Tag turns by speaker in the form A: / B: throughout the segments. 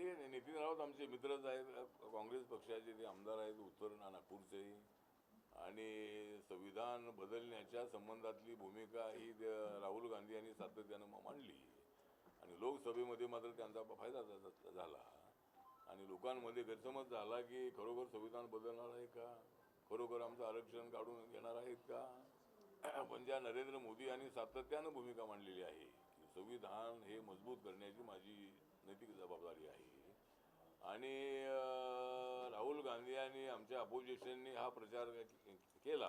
A: ठीक आहे नितीन राऊत आमचे मित्रच आहेत काँग्रेस पक्षाचे ते आमदार आहेत उत्तर नागपूरचे. आणि संविधान बदलण्याच्या संबंधातली भूमिका ही राहुल गांधी यांनी सातत्यानं मांडली. आणि लोकसभेमध्ये मात्र त्यांचा फायदा झाला. आणि लोकांमध्ये गैरसमज झाला की खरोखर संविधान बदलणार आहे का? खरोखर आमचं आरक्षण काढून घेणार आहेत का? पण ज्या नरेंद्र मोदी यांनी सातत्यानं भूमिका मांडलेली आहे की संविधान हे मजबूत करण्याची माझी नैतिक जबाबदारी आहे. आणि राहुल गांधी आणि आमच्या अपोजिशननी हा प्रचार केला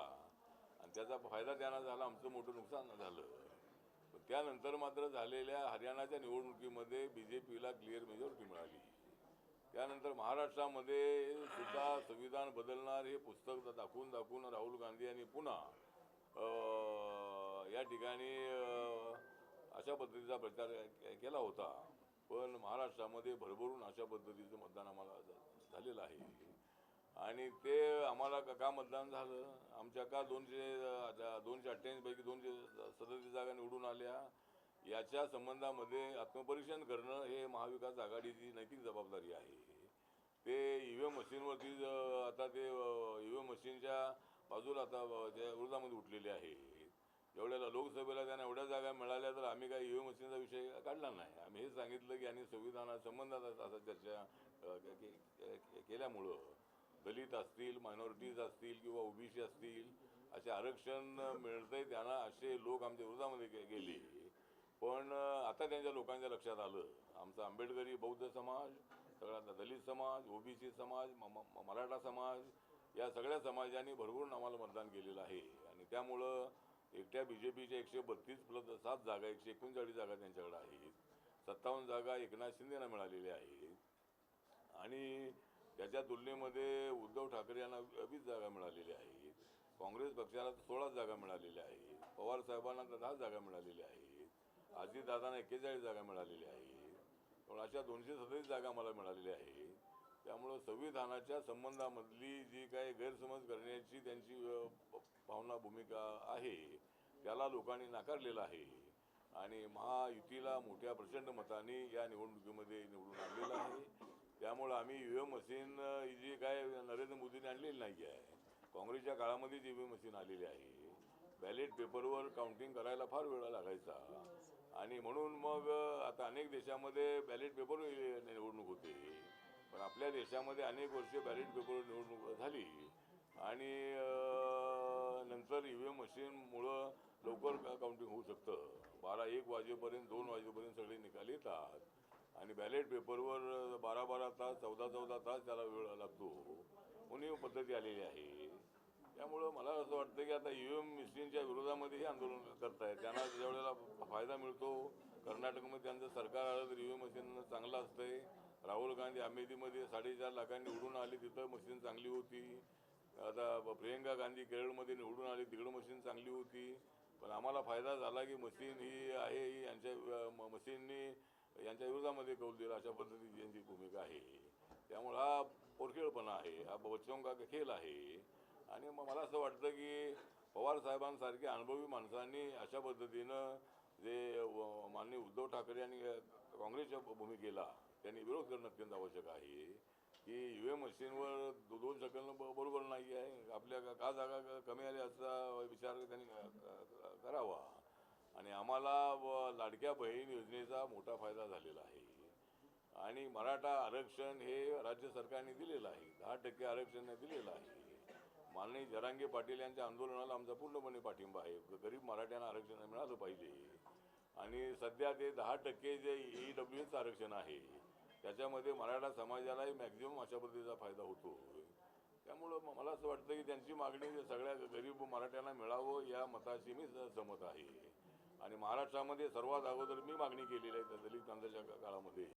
A: आणि त्याचा फायदा त्यांना झाला आमचं मोठं नुकसान झालं. त्यानंतर मात्र झालेल्या हरियाणाच्या निवडणुकीमध्ये बी जे पीला क्लिअर मेजॉरिटी मिळाली. त्यानंतर महाराष्ट्रामध्ये सुद्धा संविधान बदलणार हे पुस्तक दाखवून दाखवून राहुल गांधी यांनी पुन्हा या ठिकाणी अशा पद्धतीचा प्रचार केला होता. पण महाराष्ट्रामध्ये भरभरून अशा पद्धतीचं मतदान आम्हाला झालेलं आहे. आणि ते आम्हाला का का मतदान झालं? आमच्या का दोनशे दोनशे अठ्ठ्याऐंशीपैकी दोनशे सदतीस जागा निवडून आल्या? याच्या संबंधामध्ये आत्मपरीक्षण करणं हे महाविकास आघाडीची नैतिक जबाबदारी आहे. ते ई व्ही एम मशीनवरती आता ते ई व्ही एम मशीनच्या बाजूला आता त्या विरोधामध्ये उठलेले आहे. एवढ्याला लोकसभेला त्यांना एवढ्या जागा मिळाल्या तर आम्ही काही ई मशीनचा विषय काढला नाही. आम्ही हे सांगितलं की आणि संविधानासंबंधात असा चर्चा केल्यामुळं दलित असतील मायनॉरिटीज असतील किंवा ओबीसी असतील असे आरक्षण मिळतंय त्यांना असे लोक आमच्या विरोधामध्ये गेले. पण आता त्यांच्या लोकांच्या लक्षात आलं. आमचा आंबेडकरी बौद्ध समाज सगळा दलित समाज ओबीसी समाज मराठा समाज या सगळ्या समाजांनी भरभरून आम्हाला मतदान केलेलं आहे. आणि त्यामुळं एकट्या बी जे पीच्या एकशे बत्तीस प्लस सात जागा एकशे एकोणचाळीस जागा त्यांच्याकडे आहेत. सत्तावन्न जागा एकनाथ शिंदेना मिळालेल्या आहेत. आणि त्याच्या तुलनेमध्ये उद्धव ठाकरे यांना वीस जागा मिळालेल्या आहेत. काँग्रेस पक्षाला सोळा जागा मिळालेल्या आहेत. पवार साहेबांना तर दहा जागा मिळालेल्या आहेत. अजितदादांना एक्केचाळीस जागा मिळालेल्या आहेत. पण अशा दोनशे सत्तावीस जागा मला मिळालेल्या आहेत. त्यामुळं संविधानाच्या संबंधामधली जी काही गैरसमज करण्याची त्यांची भूमिका आहे त्याला लोकांनी नाकारलेला आहे. आणि महायुतीला मोठ्या प्रचंड मताने या निवडणुकीमध्ये निवडून आणलेलं आहे. त्यामुळं आम्ही ई व्ही एम मशीन जी काय नरेंद्र मोदींनी आणलेली नाही आहे काँग्रेसच्या काळामध्ये जी ई व्ही एम मशीन आलेली आहे बॅलेट पेपरवर काउंटिंग करायला फार वेळ लागायचा. आणि म्हणून मग आता अनेक देशामध्ये बॅलेट पेपरवर निवडणूक होते. पण आपल्या देशामध्ये अनेक वर्षे बॅलेट पेपरवर निवडणूक झाली. आणि नंतर ई व्ही एम मशीनमुळं लवकर काउंटिंग होऊ शकतं. बारा एक वाजेपर्यंत दोन वाजेपर्यंत सगळे निकाल येतात आणि बॅलेट पेपरवर बारा बारा तास चौदा चौदा तास त्याला वेळ लागतो. म्हणून पद्धती आलेली आहे. त्यामुळं मला असं वाटतं की आता ई व्ही एम मशीनच्या विरोधामध्ये हे आंदोलन करतायत. त्यांना ज्यावेळेला फायदा मिळतो कर्नाटकमध्ये त्यांचं सरकार आलं तर ई व्ही एम मशीन चांगलं असतंय. राहुल गांधी अमेठीमध्ये साडेचार लाखांनी उडून आली तिथं मशीन चांगली होती. आता प्रियंका गांधी केरळमध्ये निवडून आली तिकडं मशीन चांगली होती. पण आम्हाला फायदा झाला की मशीन ही आहे ही यांच्या मशीननी यांच्या विरोधामध्ये कौल दिला. अशा पद्धतीची यांची भूमिका आहे. त्यामुळं हा पोरखेळपणा आहे हा बच्चों का खेळ आहे. आणि मग मला असं वाटतं की पवार साहेबांसारख्या अनुभवी माणसांनी अशा पद्धतीनं जे माननीय उद्धव ठाकरे यांनी काँग्रेसच्या भूमिकेला त्यांनी विरोध करणं अत्यंत आवश्यक आहे. की यू एम मशीनवर दो दोन शकलनं बरोबर नाही आहे आपल्या का- का जागा कमी आल्या असा विचार त्यांनी करावा. आणि आम्हाला व लाडक्या बहीण योजनेचा मोठा फायदा झालेला आहे. आणि मराठा आरक्षण हे राज्य सरकारने दिलेलं आहे. दहा टक्के आरक्षण दिलेलं आहे. माननीय जरांगे पाटील यांच्या आंदोलनाला आमचा पूर्णपणे पाठिंबा आहे. गरीब मराठ्यांना आरक्षण मिळालं पाहिजे. आणि सध्या ते दहा टक्के जे ई डब्ल्यू एचं आरक्षण आहे त्याच्यामध्ये मराठा समाजालाही मॅक्झिमम अशा पद्धतीचा फायदा होतो. त्यामुळं मला असं वाटतं की त्यांची मागणी सगळ्या गरीब मराठ्यांना मिळावं या मताशी मी सहमत आहे. आणि महाराष्ट्रामध्ये सर्वात अगोदर मी मागणी केलेली आहे त्या दलित क्रांतीच्या काळामध्ये.